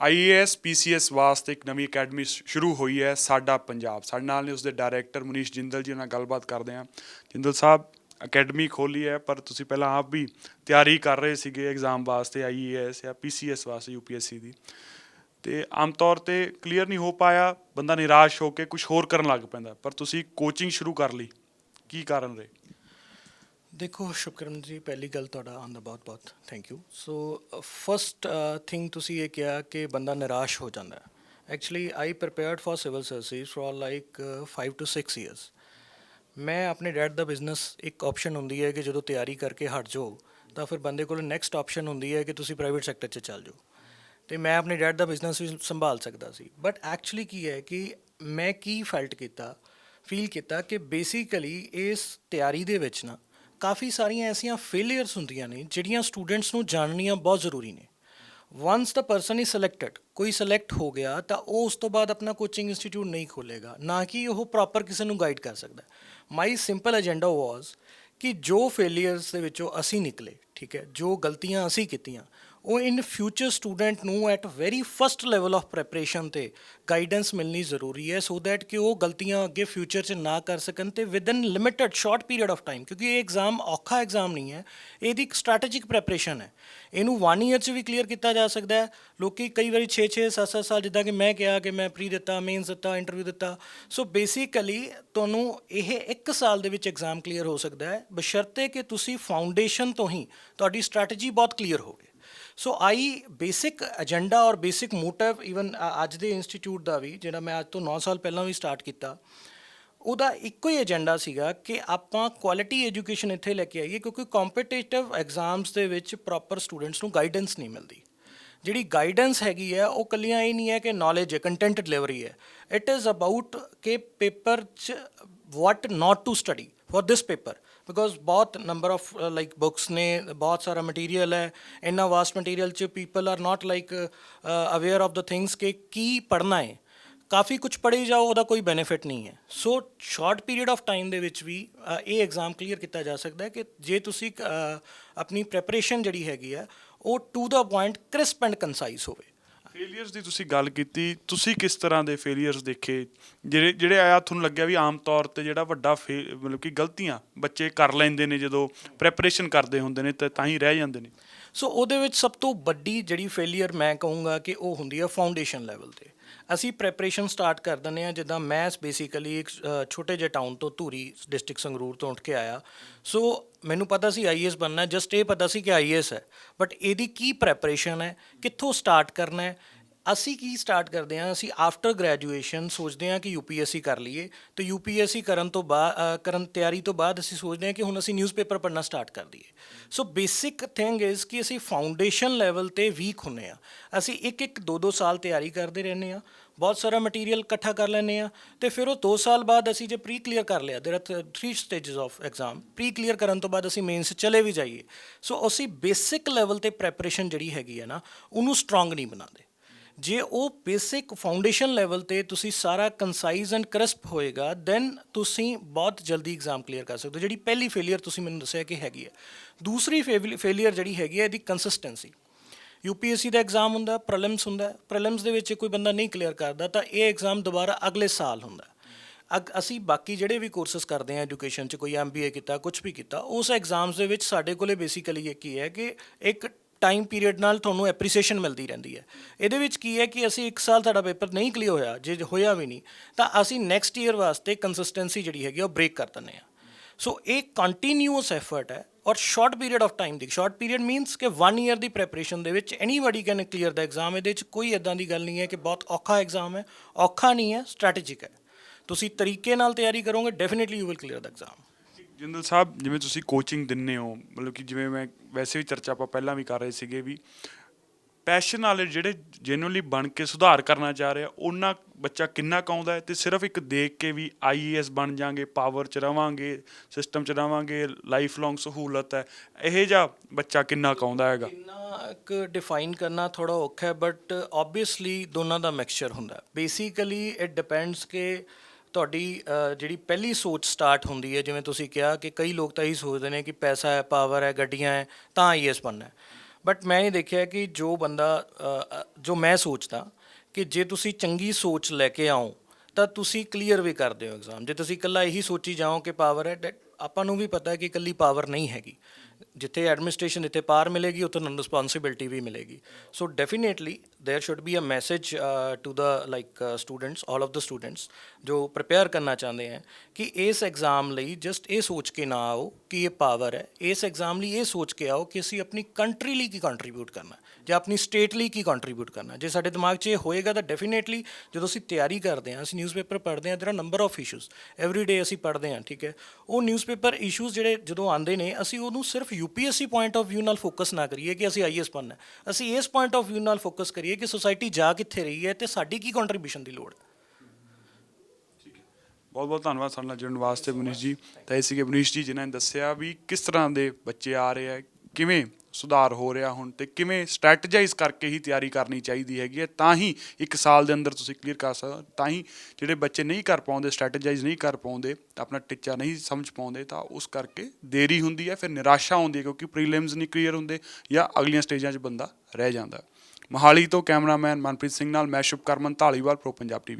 IAS PCS ਵਾਸਤੇ ਇੱਕ ਨਵੀਂ ਅਕੈਡਮੀ ਸ਼ੁਰੂ ਹੋਈ ਹੈ ਸਾਡਾ ਪੰਜਾਬ। ਸਾਡੇ ਨਾਲ ਨੇ ਉਸਦੇ ਡਾਇਰੈਕਟਰ ਮਨੀਸ਼ ਜਿੰਦਲ ਜੀ ਨਾਲ ਗੱਲਬਾਤ ਕਰਦੇ ਹਾਂ। ਜਿੰਦਲ ਸਾਹਿਬ, ਅਕੈਡਮੀ ਖੋਲੀ ਹੈ, ਪਰ ਤੁਸੀਂ ਪਹਿਲਾਂ ਆਪ ਵੀ ਤਿਆਰੀ ਕਰ ਰਹੇ ਸੀਗੇ ਐਗਜ਼ਾਮ ਵਾਸਤੇ ਆਈਏਐਸ ਜਾਂ ਪੀਸੀਐਸ ਵਾਸਤੇ ਯੂਪੀਐਸਸੀ ਦੀ। ਤੇ ਆਮ ਤੌਰ ਤੇ ਕਲੀਅਰ ਨਹੀਂ ਹੋ ਪਾਇਆ, ਬੰਦਾ ਨਿਰਾਸ਼ ਹੋ ਕੇ ਕੁਝ ਹੋਰ ਕਰਨ ਲੱਗ ਪੈਂਦਾ, ਪਰ ਤੁਸੀਂ ਕੋਚਿੰਗ ਸ਼ੁਰੂ ਕਰ ਲਈ। ਕੀ ਕਾਰਨ ਰਹੇ? ਦੇਖੋ ਸ਼ੁਕਰਨ ਜੀ, ਪਹਿਲੀ ਗੱਲ ਤੁਹਾਡਾ ਆਉਣ ਦਾ ਬਹੁਤ ਬਹੁਤ thank you so first thing ਤੁਸੀਂ ਇਹ ਕਿਹਾ ਕਿ ਬੰਦਾ ਨਿਰਾਸ਼ ਹੋ ਜਾਂਦਾ ਹੈ। Actually I prepared for civil service for like 5 two 6 years ਮੈਂ ਆਪਣੇ ਡੈਡ ਦਾ ਬਿਜ਼ਨਸ ਇੱਕ ਆਪਸ਼ਨ ਹੁੰਦੀ ਹੈ ਕਿ ਜਦੋਂ ਤਿਆਰੀ ਕਰਕੇ ਹਟ ਜਾਓ, ਤਾਂ ਫਿਰ ਬੰਦੇ ਕੋਲ ਨੈਕਸਟ ਆਪਸ਼ਨ ਹੁੰਦੀ ਹੈ ਕਿ ਤੁਸੀਂ ਪ੍ਰਾਈਵੇਟ ਸੈਕਟਰ 'ਚ ਚੱਲ ਜਾਓ। ਤੇ ਮੈਂ ਆਪਣੇ ਡੈਡ ਦਾ ਬਿਜ਼ਨਸ ਵੀ ਸੰਭਾਲ ਸਕਦਾ ਸੀ। ਬਟ ਐਕਚੁਅਲੀ ਕੀ ਹੈ ਕਿ ਮੈਂ ਕੀ ਫੈਲਟ ਕੀਤਾ ਫੀਲ ਕੀਤਾ ਕਿ ਬੇਸਿਕਲੀ ਇਸ ਤਿਆਰੀ ਦੇ ਵਿੱਚ ਨਾ ਕਾਫੀ ਸਾਰੀਆਂ ਐਸੀਆਂ ਫੇਲਿਅਰਸ ਹੁੰਦੀਆਂ ਨੇ, ਜਿਹੜੀਆਂ ਸਟੂਡੈਂਟਸ ਨੂੰ ਜਾਣਨੀਆਂ ਬਹੁਤ ਜ਼ਰੂਰੀ ਨੇ। Once the person is selected ਕੋਈ ਸਿਲੈਕਟ ਹੋ ਗਿਆ ਤਾਂ ਉਹ ਉਸ ਤੋਂ ਬਾਅਦ ਆਪਣਾ ਕੋਚਿੰਗ ਇੰਸਟੀਚਿਊਟ ਨਹੀਂ ਖੋਲੇਗਾ ਨਾ ਕਿ ਉਹ ਪ੍ਰੋਪਰ ਕਿਸੇ ਨੂੰ ਗਾਈਡ ਕਰ ਸਕਦਾ। ਮਾਈ ਸਿੰਪਲ ਏਜੰਡਾ ਵਾਸ ਕਿ ਜੋ ਫੇਲਿਅਰਸ ਦੇ ਵਿੱਚੋਂ ਅਸੀਂ ਨਿਕਲੇ ਠੀਕ ਹੈ, ਜੋ ਗਲਤੀਆਂ ਅਸੀਂ ਕੀਤੀਆਂ, ਉਹ ਇਨ ਫਿਊਚਰ ਸਟੂਡੈਂਟ ਨੂੰ at very first level of preparation ਤੇ ਗਾਈਡੈਂਸ ਮਿਲਣੀ ਜ਼ਰੂਰੀ ਹੈ ਸੋ ਦੈਟ ਕਿ ਉਹ ਗਲਤੀਆਂ ਅੱਗੇ ਫਿਊਚਰ 'ਚ ਨਾ ਕਰ ਸਕਣ ਤੇ in limited short period of time ਕਿਉਂਕਿ ਇਹ ਐਗਜ਼ਾਮ ਔਖਾ ਐਗਜ਼ਾਮ ਨਹੀਂ ਹੈ, ਇਹਦੀ ਇੱਕ ਸਟ੍ਰੈਟੇਜਿਕ ਪ੍ਰੈਪਰੇਸ਼ਨ ਹੈ। ਇਹਨੂੰ 1 ਈਅਰ 'ਚ ਵੀ ਕਲੀਅਰ ਕੀਤਾ ਜਾ ਸਕਦਾ ਹੈ, ਲੋਕੀ ਕਈ ਵਾਰੀ 6 6 7 7 ਸਾਲ ਜਿੱਦਾਂ ਕਿ ਮੈਂ ਕਿਹਾ ਕਿ ਮੈਂ ਪ੍ਰੀ ਦਿੱਤਾ ਮੇਨਸ ਦਿੱਤਾ ਇੰਟਰਵਿਊ ਦਿੱਤਾ ਸੋ ਬੇਸਿਕਲੀ ਤੁਹਾਨੂੰ ਇਹ 1 ਸਾਲ ਦੇ ਵਿੱਚ ਐਗਜ਼ਾਮ ਕਲੀਅਰ ਹੋ ਸਕਦਾ ਹੈ, ਬਸ਼ਰਤੇ ਕਿ ਤੁਸੀਂ ਫਾਊਂਡੇਸ਼ਨ ਤੋਂ ਹੀ ਤੁਹਾਡੀ ਸਟ੍ਰੈਟਜੀ ਬਹੁਤ ਕਲੀਅਰ ਹੋਵੇ ਸੋ ਆਈ ਬੇਸਿਕ ਏਜੰਡਾ ਔਰ ਬੇਸਿਕ ਮੋਟਿਵ ਇਵਨ ਅੱਜ ਦੇ ਇੰਸਟੀਚਿਊਟ ਦਾ ਵੀ, ਜਿਹੜਾ ਮੈਂ ਅੱਜ ਤੋਂ 9 ਸਾਲ ਪਹਿਲਾਂ ਵੀ ਸਟਾਰਟ ਕੀਤਾ, ਉਹਦਾ ਇੱਕੋ ਹੀ ਏਜੰਡਾ ਸੀਗਾ ਕਿ ਆਪਾਂ ਕੁਆਲਿਟੀ ਐਜੂਕੇਸ਼ਨ ਇੱਥੇ ਲੈ ਕੇ ਆਈਏ, ਕਿਉਂਕਿ ਕੰਪੀਟੀਟਿਵ ਐਗਜ਼ਾਮਸ ਦੇ ਵਿੱਚ ਪ੍ਰੋਪਰ ਸਟੂਡੈਂਟਸ ਨੂੰ ਗਾਈਡੈਂਸ ਨਹੀਂ ਮਿਲਦੀ। ਜਿਹੜੀ ਗਾਈਡੈਂਸ ਹੈਗੀ ਹੈ, ਉਹ ਕੱਲੀਆਂ ਇਹ ਨਹੀਂ ਹੈ ਕਿ ਨੌਲੇਜ ਹੈ ਕੰਟੈਂਟ ਡਿਲੀਵਰੀ ਹੈ। ਇਟ ਇਜ਼ ਅਬਾਊਟ ਕਿ ਪੇਪਰ ਚ what not to study for this paper because ਬਹੁਤ ਨੰਬਰ ਆਫ ਲਾਈਕ ਬੁੱਕਸ ਨੇ ਬਹੁਤ ਸਾਰਾ ਮਟੀਰੀਅਲ ਹੈ ਇੰਨਾ ਵਾਸਟ ਮਟੀਰੀਅਲ ਚ people are not like aware of the things ਕਿ ਕੀ ਪੜ੍ਹਨਾ ਹੈ ਕਾਫੀ ਕੁਝ ਪੜ੍ਹੀ ਜਾਓ ਉਹਦਾ ਕੋਈ ਬੈਨੀਫਿਟ ਨਹੀਂ ਹੈ so short period of time ਦੇ ਵਿੱਚ ਵੀ ਇਹ ਐਗਜ਼ਾਮ ਕਲੀਅਰ ਕੀਤਾ ਜਾ ਸਕਦਾ ਹੈ ਕਿ ਜੇ ਤੁਸੀਂ ਆਪਣੀ ਪ੍ਰੈਪਰੇਸ਼ਨ ਜਿਹੜੀ ਹੈਗੀ ਹੈ ਉਹ to the point crisp and concise ਹੋਵੇ ਫੇਲੀਅਰਸ ਦੀ ਤੁਸੀਂ ਗੱਲ ਕੀਤੀ, ਤੁਸੀਂ ਕਿਸ ਤਰ੍ਹਾਂ ਦੇ ਫੇਲੀਅਰਸ ਦੇਖੇ? ਜਿਹੜੇ ਜਿਹੜੇ ਆਇਆ ਤੁਹਾਨੂੰ ਲੱਗਿਆ ਵੀ ਆਮ ਤੌਰ ਤੇ ਜਿਹੜਾ ਵੱਡਾ ਫੇ- ਮਤਲਬ ਕਿ ਗਲਤੀਆਂ ਬੱਚੇ ਕਰ ਲੈਂਦੇ ਨੇ, ਜਦੋਂ ਪ੍ਰੈਪਰੇਸ਼ਨ ਕਰਦੇ ਹੁੰਦੇ ਨੇ, ਤਾਂ ਹੀ ਰਹਿ ਜਾਂਦੇ ਨੇ। ਸੋ ਉਹਦੇ ਵਿੱਚ ਸਭ ਤੋਂ ਵੱਡੀ ਜਿਹੜੀ ਫੇਲਿਅਰ ਮੈਂ ਕਹੂੰਗਾ ਕਿ ਉਹ ਹੁੰਦੀ ਹੈ ਫਾਊਂਡੇਸ਼ਨ ਲੈਵਲ ਤੇ। ਅਸੀਂ ਪ੍ਰੈਪਰੇਸ਼ਨ ਸਟਾਰਟ ਕਰ ਦਿੰਦੇ ਆ ਜਿੱਦਾਂ ਮੈਂ ਬੇਸਿਕਲੀ ਇੱਕ ਛੋਟੇ ਜਿਹੇ ਟਾਊਨ ਤੋਂ ਧੂਰੀ ਡਿਸਟ੍ਰਿਕਟ ਸੰਗਰੂਰ ਤੋਂ ਉੱਠ ਕੇ ਆਇਆ। ਸੋ ਮੈਨੂੰ ਪਤਾ ਸੀ ਆਈਏਐਸ ਬਣਨਾ ਜਸਟ ਇਹ ਪਤਾ ਸੀ ਕਿ ਆਈਏਐਸ ਹੈ। ਬਟ ਇਹਦੀ ਕੀ ਪ੍ਰੈਪਰੇਸ਼ਨ ਹੈ? ਕਿੱਥੋਂ ਸਟਾਰਟ ਕਰਨਾ ਹੈ? ਅਸੀਂ ਕੀ ਸਟਾਰਟ ਕਰਦੇ ਹਾਂ? ਅਸੀਂ ਆਫਟਰ ਗ੍ਰੈਜੂਏਸ਼ਨ ਸੋਚਦੇ ਹਾਂ ਕਿ ਯੂਪੀਐਸਸੀ ਕਰ ਲਈਏ। ਤੇ ਯੂਪੀਐਸਸੀ ਕਰਨ ਤੋਂ ਬਾਅਦ ਕਰਨ ਤਿਆਰੀ ਤੋਂ ਬਾਅਦ ਅਸੀਂ ਸੋਚਦੇ ਹਾਂ ਕਿ ਹੁਣ ਅਸੀਂ ਨਿਊਜ਼ਪੇਪਰ ਪੜ੍ਹਨਾ ਸਟਾਰਟ ਕਰ ਦਈਏ। ਸੋ ਬੇਸਿਕ ਥਿੰਗ ਇਜ਼ ਕਿ ਅਸੀਂ ਫਾਊਂਡੇਸ਼ਨ ਲੈਵਲ ਤੇ ਵੀਕ ਹੁੰਨੇ ਆ ਅਸੀਂ ਇੱਕ ਇੱਕ ਦੋ ਦੋ ਸਾਲ ਤਿਆਰੀ ਕਰਦੇ ਰਹਿੰਦੇ ਆ ਬਹੁਤ ਸਾਰਾ ਮਟੀਰੀਅਲ ਇਕੱਠਾ ਕਰ ਲੈਂਦੇ ਆ ਤੇ ਫਿਰ ਉਹ 2 ਸਾਲ ਬਾਅਦ ਅਸੀਂ ਜੇ ਪ੍ਰੀ ਕਲੀਅਰ ਕਰ ਲਿਆ there are 3 stages of exam pre clear ਕਰਨ ਤੋਂ ਬਾਅਦ ਅਸੀਂ ਮੇਨਸ ਚਲੇ ਵੀ ਜਾਈਏ। ਸੋ ਅਸੀਂ ਬੇਸਿਕ ਲੈਵਲ ਤੇ ਪ੍ਰੈਪਰੇਸ਼ਨ ਜਿਹੜੀ ਹੈਗੀ ਹੈ ਨਾ, ਉਹਨੂੰ ਸਟਰੋਂਗ ਨਹੀਂ ਬਣਾਉਂਦੇ। ਜੇ ਉਹ ਬੇਸਿਕ ਫਾਊਂਡੇਸ਼ਨ ਲੈਵਲ ਤੇ ਤੁਸੀਂ ਸਾਰਾ ਕੰਸਾਈਜ਼ ਐਂਡ ਕ੍ਰਿਸਪ ਹੋਏਗਾ ਦੈਨ ਤੁਸੀਂ ਬਹੁਤ ਜਲਦੀ ਐਗਜ਼ਾਮ ਕਲੀਅਰ ਕਰ ਸਕਦੇ ਹੋ। ਜਿਹੜੀ ਪਹਿਲੀ ਫੇਲਿਅਰ ਤੁਸੀਂ ਮੈਨੂੰ ਦੱਸਿਆ ਕਿ ਹੈਗੀ ਹੈ ਦੂਸਰੀ ਫੇਲਿਅਰ ਜਿਹੜੀ ਹੈਗੀ ਹੈ ਇਹਦੀ ਕੰਸਿਸਟੈਂਸੀ ਯੂਪੀਐਸਸੀ ਦਾ ਐਗਜ਼ਾਮ ਹੁੰਦਾ ਪ੍ਰੀਲਿਮਸ ਹੁੰਦਾ ਪ੍ਰੀਲਿਮਸ ਦੇ ਵਿੱਚ ਕੋਈ ਬੰਦਾ ਨਹੀਂ ਕਲੀਅਰ ਕਰਦਾ ਤਾਂ ਇਹ ਐਗਜ਼ਾਮ ਦੁਬਾਰਾ ਅਗਲੇ ਸਾਲ ਹੁੰਦਾ। ਅਗ ਅਸੀਂ ਬਾਕੀ ਜਿਹੜੇ ਵੀ ਕੋਰਸਸ ਕਰਦੇ ਆ ਐਜੂਕੇਸ਼ਨ ਚ ਕੋਈ ਐਮਬੀਏ ਕੀਤਾ ਕੁਝ ਵੀ ਕੀਤਾ ਉਸ ਐਗਜ਼ਾਮਸ ਦੇ ਵਿੱਚ ਸਾਡੇ ਕੋਲੇ ਬੇਸਿਕਲੀ ਇਹ ਕੀ ਹੈ ਕਿ ਇੱਕ ਟਾਈਮ ਪੀਰੀਅਡ ਨਾਲ ਤੁਹਾਨੂੰ ਐਪਰੀਸੀਏਸ਼ਨ ਮਿਲਦੀ ਰਹਿੰਦੀ ਹੈ। ਇਹਦੇ ਵਿੱਚ ਕੀ ਹੈ ਕਿ ਅਸੀਂ ਇੱਕ ਸਾਲ ਤੁਹਾਡਾ ਪੇਪਰ ਨਹੀਂ ਕਲੀਅਰ ਹੋਇਆ ਜੇ ਹੋਇਆ ਵੀ ਨਹੀਂ ਤਾਂ ਅਸੀਂ ਨੈਕਸਟ ਈਅਰ ਵਾਸਤੇ ਕੰਸਿਸਟੈਂਸੀ ਜਿਹੜੀ ਹੈਗੀ ਆ, ਉਹ ਬ੍ਰੇਕ ਕਰ ਦਿੰਦੇ ਆ ਸੋ ਇਹ ਕੰਟੀਨਿਊਸ ਐਫਰਟ ਹੈ ਔਰ ਸ਼ਾਰਟ ਪੀਰੀਅਡ ਆਫ ਟਾਈਮ ਦੀ ਸ਼ਾਰਟ ਪੀਰੀਅਡ ਮੀਨਸ ਕਿ 1 ਈਅਰ ਦੀ ਪ੍ਰੈਪਰੇਸ਼ਨ ਦੇ ਵਿੱਚ anybody can clear the exam ਇਹਦੇ ਵਿੱਚ ਕੋਈ ਇਦਾਂ ਦੀ ਗੱਲ ਨਹੀਂ ਹੈ ਕਿ ਬਹੁਤ ਔਖਾ ਐਗਜ਼ਾਮ ਹੈ, ਔਖਾ ਨਹੀਂ ਹੈ ਸਟ੍ਰੈਟੇਜਿਕ ਹੈ। ਤੁਸੀਂ ਤਰੀਕੇ ਨਾਲ ਤਿਆਰੀ ਕਰੋਗੇ definitely you will clear the exam Jindal sahib, ਜਿਵੇਂ ਤੁਸੀਂ ਕੋਚਿੰਗ ਦਿੰਨੇ ਹੋ, ਮਤਲਬ ਕਿ ਜਿਵੇਂ ਮੈਂ ਵੈਸੇ ਵੀ ਚਰਚਾ ਆਪਾਂ ਪਹਿਲਾਂ ਵੀ ਕਰ ਰਹੇ ਸੀਗੇ ਵੀ ਪੈਸ਼ਨ ਵਾਲੇ ਜਿਹੜੇ ਜੈਨੂਅਲੀ ਬਣ ਕੇ ਸੁਧਾਰ ਕਰਨਾ ਚਾਹ ਰਿਹਾ ਉਹਨਾਂ ਬੱਚਾ ਕਿੰਨਾ ਕਾਉਂਦਾ ਹੈ ਤੇ ਸਿਰਫ ਇੱਕ ਦੇਖ ਕੇ ਵੀ ਆਈਏਐਸ ਬਣ ਜਾਾਂਗੇ ਪਾਵਰ ਚ ਰਵਾਂਗੇ ਸਿਸਟਮ ਚ ਰਵਾਂਗੇ ਲਾਈਫ ਲੌਂਗ ਸਹੂਲਤ ਹੈ, ਇਹ ਜਿਹਾ ਬੱਚਾ ਕਿੰਨਾ ਕਾਉਂਦਾ ਹੈਗਾ? ਇੰਨਾ ਇੱਕ ਡਿਫਾਈਨ ਕਰਨਾ ਥੋੜਾ ਔਖਾ ਹੈ ਬਟ ਆਬਵੀਅਸਲੀ ਦੋਨਾਂ ਦਾ ਮਿਕਸਚਰ ਹੁੰਦਾ ਬੇਸਿਕਲੀ ਇਟ ਡਿਪੈਂਡਸ ਕਿ ਤੁਹਾਡੀ ਜਿਹੜੀ ਪਹਿਲੀ ਸੋਚ ਸਟਾਰਟ ਹੁੰਦੀ ਹੈ, ਜਿਵੇਂ ਤੁਸੀਂ ਕਿਹਾ ਕਿ ਕਈ ਲੋਕ ਤਾਂ ਇਹੀ ਸੋਚਦੇ ਨੇ ਕਿ ਪੈਸਾ ਹੈ ਪਾਵਰ ਹੈ, ਗੱਡੀਆਂ ਹੈ, ਤਾਂ ਆਈਐਸ ਬਣਨਾ ਹੈ। ਬਟ ਮੈਂ ਇਹ ਦੇਖਿਆ ਕਿ ਜੋ ਬੰਦਾ ਜੋ ਮੈਂ ਸੋਚਦਾ ਕਿ ਜੇ ਤੁਸੀਂ ਚੰਗੀ ਸੋਚ ਲੈ ਕੇ ਆਓ, ਤਾਂ ਤੁਸੀਂ ਕਲੀਅਰ ਵੀ ਕਰਦੇ ਹੋ ਐਗਜ਼ਾਮ ਜੇ ਤੁਸੀਂ ਇਕੱਲਾ ਇਹੀ ਸੋਚੀ ਜਾਓ ਕਿ ਪਾਵਰ ਹੈ, that ਆਪਾਂ ਨੂੰ ਵੀ ਪਤਾ ਹੈ ਕਿ ਇਕੱਲੀ ਪਾਵਰ ਨਹੀਂ ਹੈਗੀ ਜਿੱਥੇ ਐਡਮਿਨਿਸਟ੍ਰੇਸ਼ਨ ਜਿੱਥੇ ਪਾਰ ਮਿਲੇਗੀ ਉੱਥੇ ਤੁਹਾਨੂੰ ਰਿਸਪੌਂਸਿਬਿਲਟੀ ਵੀ ਮਿਲੇਗੀ so definitely there should be a message to the like students all of the students ਜੋ ਪ੍ਰਿਪੇਅਰ ਕਰਨਾ ਚਾਹੁੰਦੇ ਹੈ ਕਿ ਇਸ ਐਗਜ਼ਾਮ ਲਈ ਜਸਟ ਇਹ ਸੋਚ ਕੇ ਨਾ ਆਓ ਕਿ ਇਹ ਪਾਵਰ ਹੈ ਇਸ ਐਗਜ਼ਾਮ ਲਈ ਇਹ ਸੋਚ ਕੇ ਆਓ ਕਿ ਅਸੀਂ ਆਪਣੀ ਕੰਟਰੀ ਲਈ ਕੀ ਕੰਟਰੀਬਿਊਟ ਕਰਨਾ ਹੈ ਜਾਂ ਆਪਣੀ ਸਟੇਟ ਲਈ ਕੀ ਕੰਟਰੀਬਿਊਟ ਕਰਨਾ? ਜੇ ਸਾਡੇ ਦਿਮਾਗ 'ਚ ਇਹ ਹੋਏਗਾ ਤਾਂ ਡੈਫੀਨੇਟਲੀ ਜਦੋਂ ਅਸੀਂ ਤਿਆਰੀ ਕਰਦੇ ਹਾਂ, ਅਸੀਂ ਨਿਊਜ਼ਪੇਪਰ ਪੜ੍ਹਦੇ ਹਾਂ, there are number of issues every day ਅਸੀਂ ਪੜ੍ਹਦੇ ਹਾਂ, ਠੀਕ ਹੈ? ਉਹ ਨਿਊਜ਼ਪੇਪਰ ਇਸ਼ੂਜ਼ ਜਿਹੜੇ ਜਦੋਂ ਆਉਂਦੇ ਨੇ, ਅਸੀਂ ਉਹਨੂੰ ਸਿਰਫ ਯੂਪੀਐਸਸੀ ਪੁਆਇੰਟ ਆਫ ਵਿਊ ਨਾਲ ਫੋਕਸ ਨਾ ਕਰੀਏ ਕਿ ਅਸੀਂ ਆਈਐਸ ਬਣਨਾ ਹੈ। ਅਸੀਂ ਇਸ ਪੁਆਇੰਟ ਆਫ ਵਿਊ ਨਾਲ ਫੋਕਸ ਕਰੀਏ ਕਿ ਸੋਸਾਇਟੀ ਜਾ ਕਿੱਥੇ ਰਹੀ ਹੈ ਤੇ ਸਾਡੀ ਕੀ ਕੰਟਰੀਬਿਊਸ਼ਨ ਦੀ ਲੋੜ ਹੈ। ਬਹੁਤ ਬਹੁਤ ਧੰਨਵਾਦ ਸਾਡੇ ਨਾਲ ਜੁੜਨ ਵਾਸਤੇ ਮਨੀਸ਼ ਜੀ। ਤਾਂ ਇਹ ਸੀਗੇ ਮਨੀਸ਼ ਜੀ ਜਿਨ੍ਹਾਂ ਨੇ ਦੱਸਿਆ ਵੀ ਕਿਸ ਤਰ੍ਹਾਂ ਦੇ ਬੱਚੇ ਆ ਰਹੇ ਆ ਕਿਵੇਂ ਸੁਧਾਰ ਹੋ ਰਿਹਾ ਹੁਣ ਤੇ ਕਿਵੇਂ ਸਟ੍ਰੈਟਜਾਈਜ਼ ਕਰਕੇ ਹੀ ਤਿਆਰੀ ਕਰਨੀ ਚਾਹੀਦੀ ਹੈਗੀ ਹੈ, ਤਾਂ ਹੀ ਇੱਕ ਸਾਲ ਦੇ ਅੰਦਰ ਤੁਸੀਂ ਕਲੀਅਰ ਕਰ ਸਕਦੇ, ਤਾਂ ਹੀ ਜਿਹੜੇ ਬੱਚੇ ਨਹੀਂ ਕਰ ਪਾਉਂਦੇ ਸਟ੍ਰੈਟਜਾਈਜ਼ ਨਹੀਂ ਕਰ ਪਾਉਂਦੇ ਤਾਂ ਆਪਣਾ ਟੀਚਾ ਨਹੀਂ ਸਮਝ ਪਾਉਂਦੇ, ਤਾਂ ਉਸ ਕਰਕੇ ਦੇਰੀ ਹੁੰਦੀ ਹੈ, ਫਿਰ ਨਿਰਾਸ਼ਾ ਹੁੰਦੀ ਹੈ ਕਿਉਂਕਿ ਪ੍ਰੀਲਿਮਸ ਨਹੀਂ ਕਲੀਅਰ ਹੁੰਦੇ ਜਾਂ ਅਗਲੀਆਂ ਸਟੇਜਾਂ 'ਚ ਬੰਦਾ ਰਹਿ ਜਾਂਦਾ। ਮੋਹਾਲੀ ਤੋਂ ਕੈਮਰਾਮੈਨ ਮਨਪ੍ਰੀਤ ਸਿੰਘ ਨਾਲ, ਮੈਂ ਸ਼ੁਭਕਰਮਨ ਢਾਲੀਵਾਲ ਪ੍ਰੋ ਪੰਜਾਬ ਟੀਵੀ